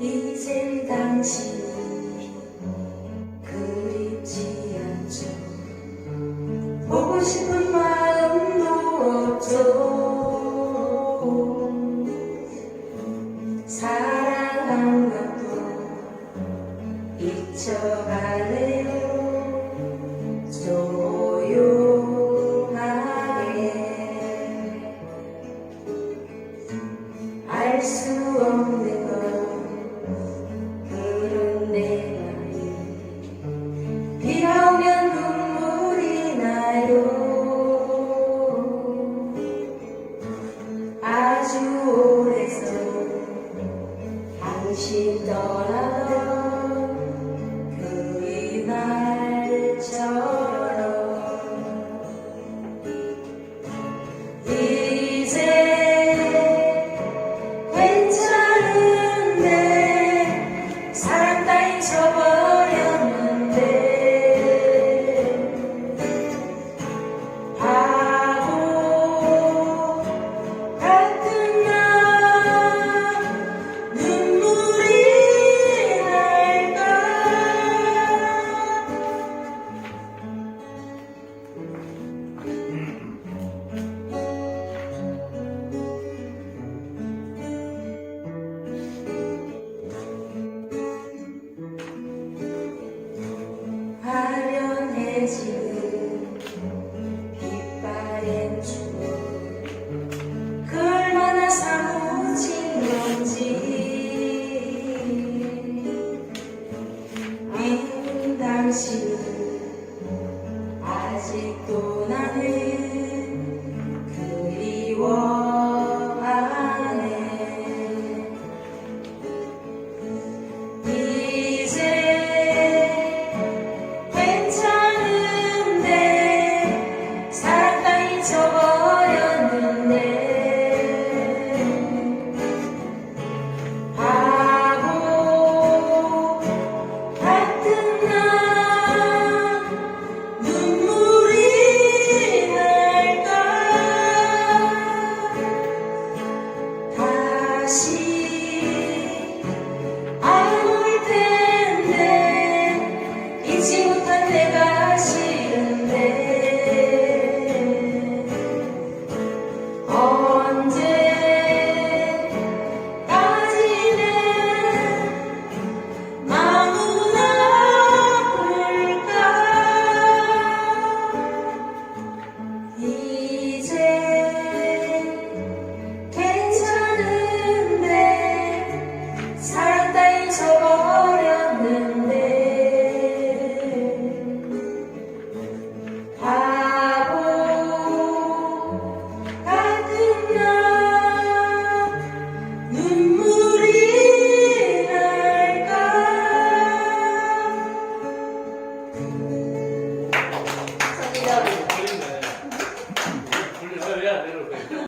이젠 당신이 그립지 않죠. 보고 싶은 마음도 없죠. 사랑한 것도 잊혀갈래요 조용하게 알 수 없는 건 그런 내 마음 비가 오면 눈물이 나요 아주 오래서 당신 떠나도 that.